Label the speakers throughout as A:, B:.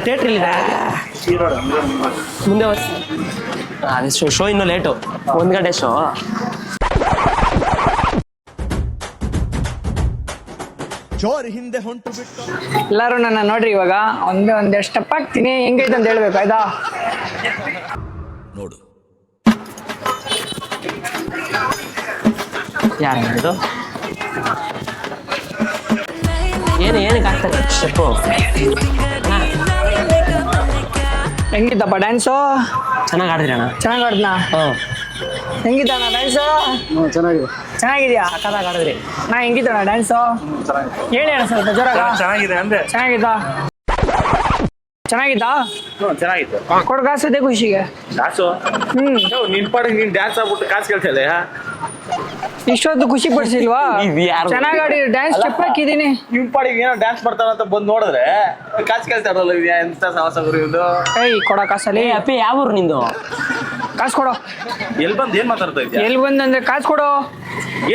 A: Theatre ಇಲ್ಲ ಮುಂದೆ show show ಇನ್ನೂ ಲೇಟು ಒಂದು ಗಂಟೆ ಶೋ
B: ಜೋರ್ ಹಿಂದೆ ಹೊಂಟು ಬಿಟ್ಟು.
C: ಎಲ್ಲರೂ ನನ್ನ ನೋಡ್ರಿ ಇವಾಗ. ಒಂದೇ ಒಂದ್ ಸ್ಟೆಪ್ ಆಗ್ತೀನಿ ಹೆಂಗೈತೆ ಅಂತ ಹೇಳ್ಬೇಕು ಆಯ್ತಾ?
B: ನೋಡು.
A: ಯಾರು ಏನು ಏನಕ್ಕೆ ಆಗ್ತದೆ ಸ್ಟೆಪ್ಪು
C: ಹೆಂಗಿತ್ತಪ್ಪ ಡ್ಯಾನ್ಸು
A: ಚೆನ್ನಾಗಿ ಆಡಿದ್ರಿ ಅಣ್ಣ.
C: ಚೆನ್ನಾಗಿ ಆಡಿದ್ನ? ಹೆಂಗಿದ್ದಣ್ಣ ಡ್ಯಾನ್ಸು
D: ಚೆನ್ನಾಗಿದೆ.
C: ಚೆನ್ನಾಗಿದ್ಯಾ?
A: ಸಕ್ಕತ್ತಾಗಿ ಆಡಿದ್ರಿ.
C: ನಾ ಹೆಂಗಿದ್ದಣ್ಣ ಡ್ಯಾನ್ಸು ಹೇಳಿ ಅಣ್ಣ ಸ್ವಲ್ಪ ಜೋರಾಗ
D: ಚೆನ್ನಾಗಿದೆ ಅಂದ್ರೆ
C: ಚೆನ್ನಾಗಿದ್ದ? ಚೆನ್ನಾಗಿದ್ದ?
D: ಹ್ಮ್ ಚೆನ್ನಾಗಿತ್ತು.
C: ಕೊಡು ಕಾಸು ಇದೆ ಖುಷಿಗೆ.
D: ಕಾಸು
C: ಹ್ಮ್.
D: ನಿನ್ ಪಾಡಿಗೆ ನೀನ್ ಡ್ಯಾನ್ಸ್ ಆಗ್ಬಿಟ್ಟು ಕಾಸು ಕೇಳ್ತಿಲ್ಲ
C: ಇಷ್ಟೊತ್ತು ಖುಷಿ ಪಡಿಸಿಲ್ವಾ?
A: ಇದು ಯಾರು?
C: ಚೆನ್ನಾಗಿ ಆಡಿ ಡ್ಯಾನ್ಸ್ ಸ್ಟೆಪ್ ಹಾಕಿದೀನಿ
D: ನಿಮ್ ಪಾಡಿಗೆ ಏನೋ ಡ್ಯಾನ್ಸ್ ಮಾಡ್ತಾರ ಅಂತ ಬಂದ್ ನೋಡಿದ್ರೆ ಕಾಸು ಕೇಳ್ತಾರಲ್ಲ ಇವ್ನು ಎಂತ ಸಾಹಸ ಗುರು
C: ಏಯ್ ಕೊಡ ಕಾಸಲ್ಲಿ.
A: ಏ ಅಪ್ಪಿ ಯಾವ ಊರು ನಿಂದು?
C: ಕಾಸು ಕೊಡೋ.
D: ಎಲ್ಲಿ ಬಂದ್ ಏನ್ ಮಾತಾಡ್ತಾ ಇದ್ಯಾ?
C: ಎಲ್ಲಿ ಬಂದಂದ್ರೆ ಕಾಸು ಕೊಡು.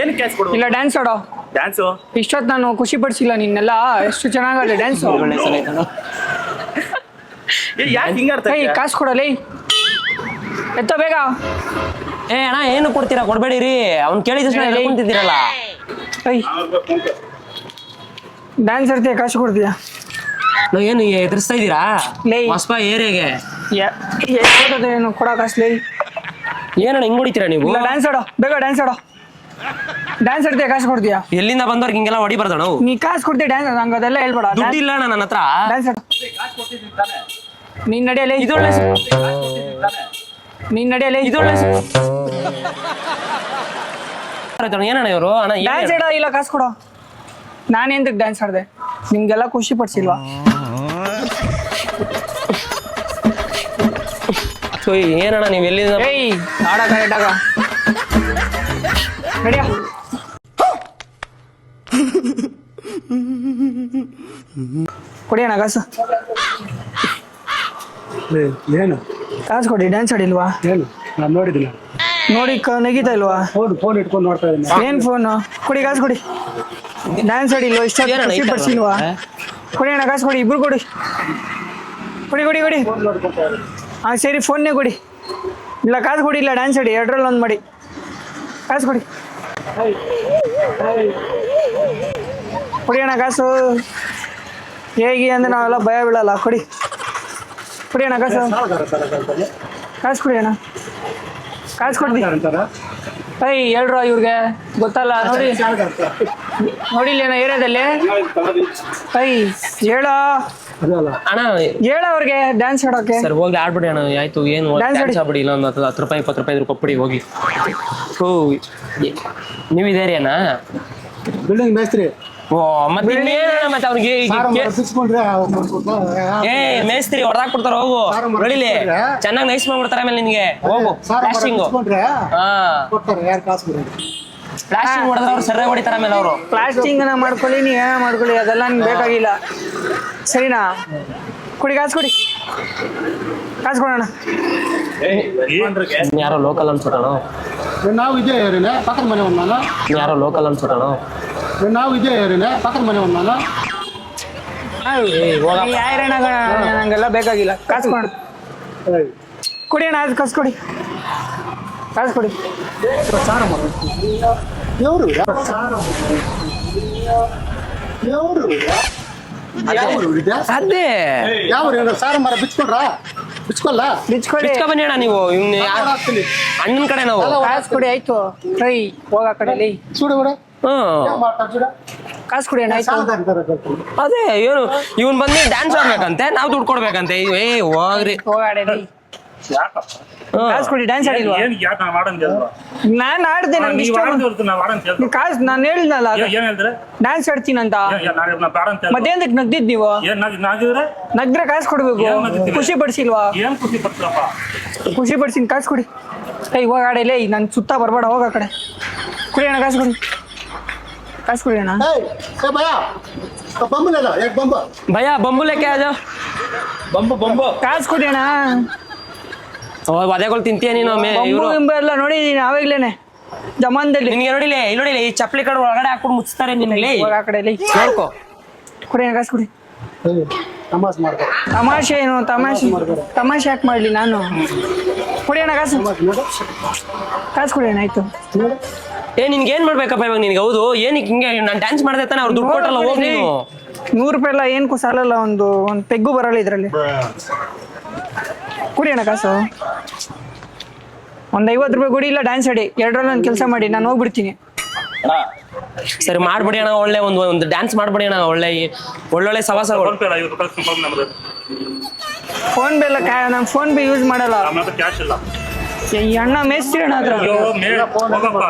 D: ಏನ್ ಕ್ಯಾಶ್ ಕೊಡ್ಬೇಕು
C: ಇಲ್ಲ ಡ್ಯಾನ್ಸ್ ಆಡೋ.
D: ಡ್ಯಾನ್ಸು
C: ಇಷ್ಟೊತ್ತು ನಾನು ಖುಷಿ ಪಡಿಸಿಲ್ಲ ನಿನ್ನೆಲ್ಲ ಎಷ್ಟು ಚೆನ್ನಾಗಿ ಆಡಿ ಡ್ಯಾನ್ಸ್
A: ಒಳ್ಳೆ ಸಲ
D: ಯಾಕೆ ಹಿಂಗ ಆಡ್ತಾ
C: ಏಯ್
D: ಇದ್ಯಾ?
C: ಕಾಸು ಕೊಡಲಿ. ಎತ್ತೋ ಬೇಗ.
A: ಏ ಅಣ್ಣ ಏನು ಕೊಡ್ತೀರಾ? ಕೊಡ್ಬೇಡಿರಿ. ಅವ್ನು ಕೇಳಿದ ತಕ್ಷಣ
C: ಏ,
A: ಹೇಳ್ಕೊಂತಿದ್ದೀರಲ್ಲ
C: ಏಯ್. ಡ್ಯಾನ್ಸ್ ಇರ್ತೀಯ ಕಾಸು ಕೊಡ್ತೀಯ?
A: ನಾವು ಏನು ಎದುರಿಸ್ತಾ ಇದ್ದೀರಾ?
C: ಲೇ.
A: ಹೊಸಪ ಏರಿಯಾಗೆ.
C: ಏನು ಕೊಡೋ ಲೇ.
A: ಏನಣ್ಣ ಹಿಂಗ್ ಹೊಡಿತೀರಾ ನೀವು?
C: ಇಲ್ಲ ಡ್ಯಾನ್ಸ್ ಆಡೋ. ಬೇಗ ಡ್ಯಾನ್ಸ್ ಆಡೋ. ಡ್ಯಾನ್ಸ್ ಆಡ್ತೀಯ ಕಾಸು ಕೊಡ್ತೀಯ?
A: ಎಲ್ಲಿಂದ ಬಂದವ್ರಿಗೆ ಹಿಂಗೆಲ್ಲ ಹೊಡಿಬಾರ್ದು ನಾವು
C: ನೀ ಕಾಸು ಕೊಡ್ತೀಯ ಡ್ಯಾನ್ಸ್ ನಂಗೆ ಅದೆಲ್ಲ ಹೇಳ್ಬೇಡ.
A: ದುಡ್ಡಿಲ್ಲ ಅಣ್ಣ ನನ್ನ ಹತ್ರ.
C: ಡ್ಯಾನ್ಸ್ ಆಡೋ. ನೀನ್ ನಡೆಯಲೇ
A: ಇದೊಳ್ಳೆ
C: ನೀನ್ ನಡೆಯಲ್ಲ
A: ಇದೊಳ್ಳೆ ಏನಣ್ಣ ಇವರು? ಅಣ್ಣ
C: ಡ್ಯಾನ್ಸ್ ಆಡೋ ಇಲ್ಲ ಕಾಸು ಕೊಡೋ. ನಾನು ಎಂತಕ್ಕೆ ಡ್ಯಾನ್ಸ್ ಆಡಿದೆ? ನಿಮ್ಗೆಲ್ಲ ಖುಷಿ ಪಡಿಸಿಲ್ವಾ?
A: ಥು, ಏನಣ್ಣ ನೀವು ಎಲ್ಲಿಂದ?
C: ಏಯ್ ಆಡ ಕರೆಕ್ಟಾಗ ನಡಿಯ. ಅಣ್ಣ ಕಾಸು.
D: ಏನು?
C: ಕಾಸು ಕೊಡಿ ಡ್ಯಾನ್ಸ್ ಆಡಿಲ್ವಾ?
D: ಏನು ನಾನು ನೋಡಿದಿಲ್ಲ.
C: ನೋಡಿ ಕ ನೆಗಿತಾ ಇಲ್ವಾ?
D: ಫೋನ್ ಫೋನ್ ಇಟ್ಕೊಂಡು ನೋಡ್ತಾ ಇದ್ದೀನಿ.
C: ಏನ್ ಫೋನ್ ಕೊಡಿ ಕಾಸು ಕೊಡಿ. ಡ್ಯಾನ್ಸ್ ಆಡಿಲ್ವಾ? ಇಷ್ಟ
A: ಏನಣ್ಣ
C: ಖುಷಿ
A: ಈ ತರ
C: ಪಡಿಸಿಲ್ವಾ ಕೊಡಿ ಅಣ್ಣ ಕಾಸು ಕೊಡಿ ಇಬ್ರು ಕೊಡಿ. ಕೊಡಿ ಕೊಡಿ ಕೊಡಿ. ಹಾಂ ಸರಿ ಫೋನ್ನೇ ಕೊಡಿ. ಇಲ್ಲ ಕಾಸು ಕೊಡಿ ಇಲ್ಲ ಡ್ಯಾನ್ಸ್ ಆಡಿ ಎರಡರಲ್ಲಿ ಒಂದು ಮಾಡಿ. ಕಾಸು ಕೊಡಿ. ಕೊಡಿ ಅಣ್ಣ ಕಾಸು ಹೇಗೆ ಅಂದ್ರೆ ನಾವೆಲ್ಲ ಭಯ ಬೀಳಲ್ಲ ಕೊಡಿ. ಕೊಡಿ ಅಣ್ಣ ಕಾಸು ಕಾಸು ಕೊಡಿ ಅಣ್ಣ ಕಾಸು ಕೊಡ್ತೀನಿ ಐ ಹೇಳ್ರ ಇವ್ರಿಗೆ? ಗೊತ್ತಲ್ಲ ನೋಡಿ. ನೋಡಿಲ್ಲ ಅಣ್ಣ ಏರಿಯಾದಲ್ಲಿ? ಐ ಹೇಳ.
A: ಅಣ್ಣ
C: ಹೇಳ ಅವ್ರಿಗೆ ಡ್ಯಾನ್ಸ್ ಆಡೋಕೆ.
A: ಸರ್ ಹೋಗಿ ಆಡ್ಬಿಡಿ ಅಣ್ಣ. ಆಯ್ತು ಏನು ಡ್ಯಾನ್ಸ್
C: ಆಡಿ.
A: ಆಡ್ಬಿಡಿ ಇಲ್ಲ ಒಂದು ಹತ್ತು ರೂಪಾಯಿ ಇಪ್ಪತ್ತು ರೂಪಾಯಿ ಇದ್ರು ಕೊಟ್ಬಿಡಿ ಹೋಗಿ. ಹೋ ನೀವು ಇದೇ ಏರಿಯಾನಾ
D: ಬಿಲ್ಡಿಂಗ್ ಮೇಸ್ತ್ರಿ.
A: ಓ ಮತ್ತೆ
D: ಸಿಕ್ಸ್ಕೊಂಡ್ರೆ
A: ಏ ಮೇಸ್ತ್ರಿ ಹೊಡೆದಾಕ್ಬಿಡ್ತಾರ ಹೋಗು
D: ಸಾರು ಮರ
A: ಬೆಳಿಲಿ
D: ಬಿಟ್ಬಿಟ್ರೆ?
A: ಚೆನ್ನಾಗಿ ನೈಸ್ ಮಾಡ್ಬಿಡ್ತಾರೆ ಆಮೇಲೆ ನಿನ್ಗೆ ಹೋಗು ಪ್ಲಾಸ್ಟಿಂಗು ಪ್ಲಾಸ್ಟಿಂಗ್ ಹೊಡೆದ್ರೆ ಅವ್ರು ಸರಿಯಾಗಿ ಹೊಡಿತಾರೆ ಆಮೇಲೆ ಅವರು
C: ಪ್ಲಾಸ್ಟಿಂಗ್ ಮಾಡ್ಕೊಳ್ಳಿ ನೀ ಏನ ಮಾಡ್ಕೊಳ್ಳಿ ಅದೆಲ್ಲ ನಿಮ್ಗೆ ಬೇಕಾಗಿಲ್ಲ ಸರಿನಾ ಕುಡಿ ಕಾಸು ಕೊಡಿ ಕಾಸು ಕೊಡೋಣ
A: ಯಾರೋ ಲೋಕಲ್ ಅನ್ಸ್ಬಿಟ್ಟಣ
D: ನಾವು ಇದೇ
A: ಯಾರೋ ಲೋಕಲ್ ಅನ್ಸ್ಬಿಟ್ಟಣ
D: ನಾವು ಇದೇ ಏರಿನ ಪಕ್ಕದ ಮನೆ ಒಂದು ನಾನು.
C: ನಂಗೆಲ್ಲ ಬೇಕಾಗಿಲ್ಲ. ಕಾಸು ಕೊಡೋಣ ಕೊಡಿ ಅಣ್ಣ ಅದು ಕಾಸು ಕೊಡಿ ಕಾಸು ಕೊಡಿ
D: ಎವರು ಎವರು ಯಾವರು
A: ಅದೇ.
D: ಯಾವ ಸಾರ ಮರ ಬಿಚ್ಕೊಂಡ್ರ? ಬಿಚ್ಕೊಲ್ಲ?
C: ಬಿಚ್ಕೊಳ್ಳಿ
A: ಬಿಚ್ಕೊ ಬನ್ನಿ ಅಣ್ಣ ನೀವು. ಇವ್ನ ಅಣ್ಣನ ಕಡೆ ನಾವು.
C: ಕಾಸು ಕೊಡಿ ಆಯ್ತು. ಕೈ ಹೋಗ ಆ ಕಡೆ ಲೈ
D: ಸುಡು ಬಿಡ.
C: ಕಾಸು ಕೊಡಿ ಅಣ್ಣ.
A: ಅದೇ ಏನು ಇವನ್ ಬಂದು ಡ್ಯಾನ್ಸ್ ಆಡ್ಬೇಕಂತೆ ನಾವ್ ದುಡ್ಡು ಕೊಡ್ಬೇಕಂತೆ. ಏ ಹೋಗ್ರಿ.
C: ಹೋಗಾಡಿ. ಕಾಸು ಕೊಡಿ ಡ್ಯಾನ್ಸ್ ಆಡಿಲ್ವಾ?
E: ಏನು ಯಾಕೆ ನಾನು
C: ಆಡ್ದೆ ನನ್ಗೆ ಇಷ್ಟ
E: ನಾವ್.
C: ಕಾಸು ನಾನು ಹೇಳಿದ್ನಲ್ಲ ಡ್ಯಾನ್ಸ್ ಆಡ್ತೀನಂತ. ಮತ್ತೇಂದಕ್ಕೆ ನಗ್ದಿದ್ ನೀವು?
E: ಏನ್ ನಾಗ್- ನಾಗಿದ್ರೆ?
C: ನಗ್ರೆ ಕಾಸು ಕೊಡ್ಬೇಕು? ಖುಷಿ ಪಡಿಸಿಲ್ವಾ?
E: ಏನ್ ಖುಷಿ
C: ಪಡಿಸಿನ ಕಾಸು ಕೊಡಿ. ಏಯ್ ಹೋಗ ಆಡಲೇ ನನ್ ಸುತ್ತ ಬರ್ಬೇಡ ಹೋಗ ಆ ಕಡೆ. ಕುಡಿ ಅಣ್ಣ ಕಾಸು ಕೊಡಿ. ಕಾಸು ಕೊಡಿ ಅಣ್ಣ.
D: ಏಯ್, ಏ ಭಯ. Bamboo bamboo?
A: ಭಯ ಬಂಬು ಲೆಕ್ಕ ಅದು.
E: ಬಂಬು ಬಂಬು.
C: ಕಾಸು ಕೊಡಿ ಅಣ್ಣ
A: ವಧೆಗಳು ತಿಂತೀಯ ನೀನು ಮೇ
C: ಬೊಂಬು
A: ಇವರು?
C: ಗಿಂಬು ಎಲ್ಲ ನೋಡಿದೀನಿ ಆವಾಗ್ಲೇನೆ ಜಮಾನ್ದಲ್ಲಿ.
A: ನಿನ್ಗೆ ನೋಡಿಲಿ ಇಲ್ಲಿ ನೋಡಿಲಿ ಈ ಚಪ್ಪಲಿ ಕಡೆ ಒಳಗಡೆ ಹಾಕೊಂಡು ಮುಚ್ತಾರೆ ನಿನ್ಗೆ
C: ಹೋಗ ಆ ಕಡೆ ಲೇ
A: ನೋಡ್ಕೋ.
C: ಕೊಡಿ ಅಣ್ಣ ಕಾಸು ಕೊಡಿ
D: ಏಯ್,
C: ತಮಾಷೆ ಏನು ತಮಾಷೆ ತಮಾಷೆ ಯಾಕೆ ಮಾಡ್ಲಿ ನಾನು? ಕೊಡಿ ಅಣ್ಣ ಕಾಸು ಕಾಸು ಕೊಡಿ ಅಣ್ಣ ಆಯ್ತು.
A: ಏ ನಿನ್ಗೆ ಏನ್ ಮಾಡ್ಬೇಕಪ್ಪ ಇವಾಗ ನಿನ್ಗೆ? ಹೌದು ಏನಕ್ಕೆ ಹಿಂಗೆ ನಾನು ಡ್ಯಾನ್ಸ್ ಮಾಡ್ದೆ ತಾನೆ ಅವ್ರು ದುಡ್ಡು ಕೊಟ್ಟಲ್ಲ ಹೋಗಿ ನೀವು
C: ನೂರು ರೂಪಾಯಿ ಎಲ್ಲ ಏನಕ್ಕೂ ಸಾಲಲ್ಲ ಒಂದು ಒಂದು ಪೆಗ್ಗು ಬರಲ್ಲ ಇದರಲ್ಲಿ. ಕುಡಿ ಅಣ್ಣ ಕಾಸು. ಒಂದು ಐವತ್ತು ರೂಪಾಯಿ ಕೊಡಿ ಇಲ್ಲ ಡ್ಯಾನ್ಸ್ ಆಡಿ. ಎರಡರಲ್ಲಿ ಒಂದು ಕೆಲಸ ಮಾಡಿ ನಾನು ಹೋಗ್ಬಿಡ್ತೀನಿ.
A: ಸರಿ ಮಾಡ್ಬಿಡಿ ಅಣ್ಣ ಒಳ್ಳೆ ಒಂದು ಒಂದು ಡ್ಯಾನ್ಸ್ ಮಾಡ್ಬಿಡಿ ಅಣ್ಣ ಒಳ್ಳೆ ಒಳ್ಳೊಳ್ಳೆ ಸವಾಸಗಳು.
E: ಫೋನ್ ಪೇ ಐವತ್ತು ರೂಪಾಯಿ ಫೋನ್ ನಂಬರ್
C: ಫೋನ್ ಪೇ ಎಲ್ಲ ಕ್ಯಾ ನಾನು ಫೋನ್ ಪೇ ಯೂಸ್ ಮಾಡಲ್ಲ.
E: ನಮ್ಮತ್ರ ಕ್ಯಾಶ್ ಇಲ್ಲ.
C: ಈ ಅಣ್ಣ ಮೇಸ್ತ್ರಿ ಅಣ್ಣ ಅದ್ರ
E: ಅಯ್ಯೋ ಮೇ ಹೋಗಪ್ಪ.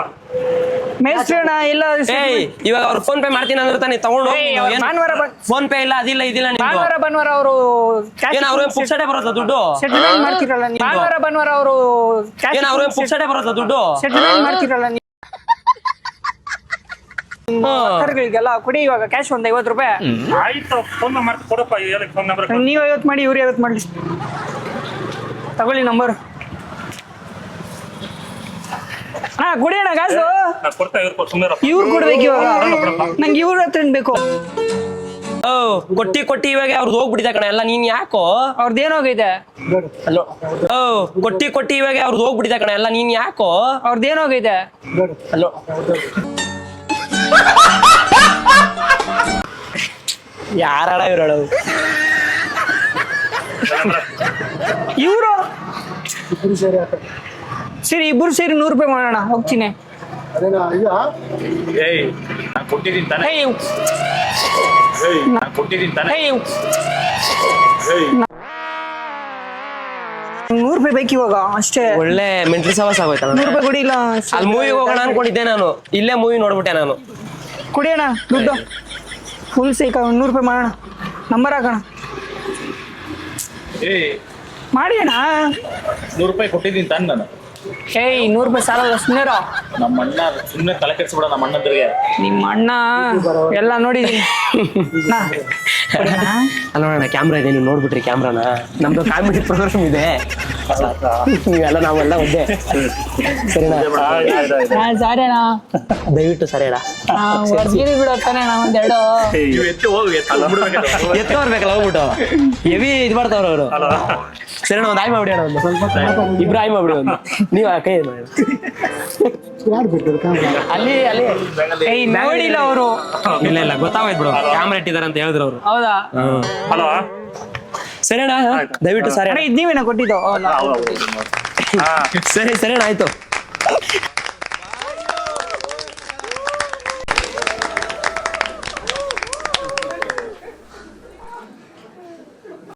C: ಮೇಸ್ತ್ರಿ ಇಲ್ಲ
A: ಏಯ್ ಇವಾಗ ಅವ್ರು ಫೋನ್ ಪೇ ಮಾಡ್ತೀನಿ ಅಂದ್ರೆ ತಾನೆ ತಗೊಂಡು
C: ಏಯ್, ಅವ್ರು ಭಾನುವಾರ
A: ಫೋನ್ ಪೇ ಇಲ್ಲ ಅದಿಲ್ಲ ಇದಿಲ್ಲ ನಿಮ್ದು
C: ಭಾನುವಾರ ಭಾನುವಾರ ಅವರು
A: ಏನ್ ಅವ್ರೇನ್ ಪುಕ್ಸಟೆ ಬರುತ್ತಾ ದುಡ್ಡು?
C: ಸೆಟಲ್ಮೆಂಟ್ ಮಾಡ್ತಿರಲ್ಲ ನೀವು ಭಾನುವಾರ ಭಾನುವಾರ ಅವರು
A: ಏನ್ ಅವ್ರೇನ್ ಪುಕ್ಸಟೆ ಬರುತ್ತಾ ದುಡ್ಡು?
C: ಸೆಟಲ್ಮೆಂಟ್ ಮಾಡ್ತಿರಲ್ಲ ನೀವು ಕರ್ಗಳಿಗೆಲ್ಲ ಕೊಡಿ ಇವಾಗ ಕ್ಯಾಶ್ ಒಂದು ಐವತ್ತು ರೂಪಾಯಿ.
E: ಆಯ್ತು ಫೋನ್ ಮಾಡಿ ಕೊಡಪ್ಪ ಹೇಳಿ ಫೋನ್ ನಂಬರ್
C: ನೀವು ಐವತ್ತು ಮಾಡಿ ಇವ್ರು ಐವತ್ತು ಮಾಡ್ಲಿ. ತಗೊಳ್ಳಿ ನಂಬರ್ ಹಾ ಕೊಡಿ ಅಣ್ಣ ಕಾಸು.
E: ನಾ ಕೊಡ್ತಾ ಇವ್ರು ಸುಮ್ಮನೆ
C: ಇವ್ರು ಕೊಡ್ಬೇಕು ಇವಾಗ. ನಂಗೆ ಇವ್ರ ಹತ್ರ ಬೇಕು
A: ಓ ಕೊಟ್ಟಿ ಕೊಟ್ಟಿ ಇವಾಗ ಅವ್ರದ್ದು ಹೋಗ್ಬಿಟ್ಟಿದೆ ಕಣ. ಎಲ್ಲ ನೀನ್ ಯಾಕೋ?
C: ಅವ್ರದ್ದು ಏನೋಗೈತೆ
A: ಹಲೋ. ಓ ಕೊಟ್ಟಿ ಕೊಟ್ಟಿ ಇವಾಗ ಅವ್ರದ್ದು ಹೋಗ್ಬಿಟ್ಟಿದೆ ಕಣ. ಎಲ್ಲ ನೀನ್ ಯಾಕೋ?
C: ಅವ್ರದ್ದು ಏನೋಗೈತೆ
A: ಹಲೋ. ಯಾರಡ ಇವ್ರಳ?
C: ಇವರು? ಸರಿ ಇಬ್ರು ಸೇರಿ ನೂರು ರೂಪಾಯಿ ಮಾಡೋಣ ಹೋಗ್ತೀನಿ.
E: ಏಯ್ ನಾನು ಕೊಟ್ಟಿದ್ದೀನಿ ತಾನೇ. ಏಯ್ ನಾನು ಕೊಟ್ಟಿದ್ದೀನಿ ತಾನೇ. ಏಯ್
C: ನೂರು ರೂಪಾಯಿ ಬೇಕು ಇವಾಗ ಅಷ್ಟೇ.
A: ಒಳ್ಳೆ ಮೆಂಟಲ್ ಸವಾಸ ಆಗೋಯ್ತಲ್ಲ.
C: ನೂರು ರೂಪಾಯಿ ಕೊಡಿ ಇಲ್ಲ
A: ಅಲ್ಲಿ ಮೂವಿಗೆ ಹೋಗೋಣ ಅನ್ಕೊಂಡಿದ್ದೆ ನಾನು. ಇಲ್ಲೇ ಮೂವಿ ನೋಡ್ಬಿಟ್ಟೆ ನಾನು.
C: ಕೊಡಿ ಅಣ್ಣ ದುಡ್ಡು ಫುಲ್ ಸೈಕ ನೂರು ರೂಪಾಯಿ ಮಾಡೋಣ. ನಂಬರ್ ಹಾಕೋಣ.
E: ಏಯ್.
C: ಮಾಡಿ ಅಣ್ಣ.
E: ನೂರು ರೂಪಾಯಿ ಕೊಟ್ಟಿದ್ದೀನಿ ತಾನು ನಾನು.
C: ಏಯ್ ನೂರು ರೂಪಾಯಿ ಸಾಲ ಸುಮ್ಮನೆರ
E: ನಮ್ಮ ಅಣ್ಣ ಸುಮ್ಮನೆ ತಲೆ ಕೆಡ್ಸ್ಬಿಡ ನಮ್ಮ ಅಣ್ಣಂದ್ರಿಗೆ
C: ನಿಮ್ಮ ಅಣ್ಣ ಎಲ್ಲ ನೋಡಿದೀನಿ ನಾ, ಕೊಡಿ ಅಣ್ಣ.
A: ಅಲ್ಲ ನೋಡೋಣ ಕ್ಯಾಮ್ರಾ ಇದೆ ನೀವು ನೋಡ್ಬಿಟ್ರಿ ಕ್ಯಾಮ್ರಾನ. ನಮ್ದು ಕಾಮಿಡಿ ಪ್ರೋಗ್ರಾಮ್ ಇದೆ. ನೀವೆಲ್ಲ ನಾವೆಲ್ಲ ಒಂದೇ. ಸರಿನಾ?
C: ಹಾ, ಸಾರಿ ಅಣ್ಣ
A: ದಯವಿಟ್ಟು ಸರಿ ಅಣ್ಣ
C: ಹೊರ್ಗಿರಿ ಬಿಡೋ ತಾನೆ ಅಣ್ಣ ಒಂದೆರಡು.
E: ನೀವು ಎತ್ತು ಹೋಗು ಎತ್ತು ಬಿಡ್ಬೇಕಲ್ಲ.
A: ಎತ್ತ ಬರ್ಬೇಕಲ್ಲ ಹೋಗ್ಬಿಟ್ಟು ಹೆವಿ ಇದು ಮಾಡ್ತಾವ್ರ ಅವರು. ಸರಿ ಅಣ್ಣ ಒಂದು ಆಯ್ ಮಾಡ್ಬಿಡಿ ಅಣ್ಣ ಒಂದು. ಸ್ವಲ್ಪ ಇಬ್ರು ಆಯ್ ಮಾಡ್ಬಿಡಿ ಒಂದು. ನೀವು ಆ ಕೈ ಮಾಡಿ ಅಲ್ಲಿ ಅಲ್ಲಿ.
C: ಏಯ್ ನೋಡಿಲ್ಲ ಅವರು.
A: ಇಲ್ಲ ಇಲ್ಲ ಗೊತ್ತಾಗೋಯ್ತು ಬಿಡು. ಕ್ಯಾಮ್ರಾ ಇಟ್ಟಿದ್ದಾರೆ ಅಂತ ಹೇಳಿದ್ರು ಅವರು.
C: ಹೌದಾ?
E: ಹಲೋ.
A: ಸರಿ ಅಣ್ಣ ದಯವಿಟ್ಟು ಸರಿ ಅಣ್ಣ
C: ಇದ್ ನೀವೇನ ಕೊಟ್ಟಿದ್ದು? ಅಲ್ಲ.
E: ಹೌದು ಹಾ
A: ಸರಿ ಸರಿ ಅಣ್ಣ ಆಯ್ತು.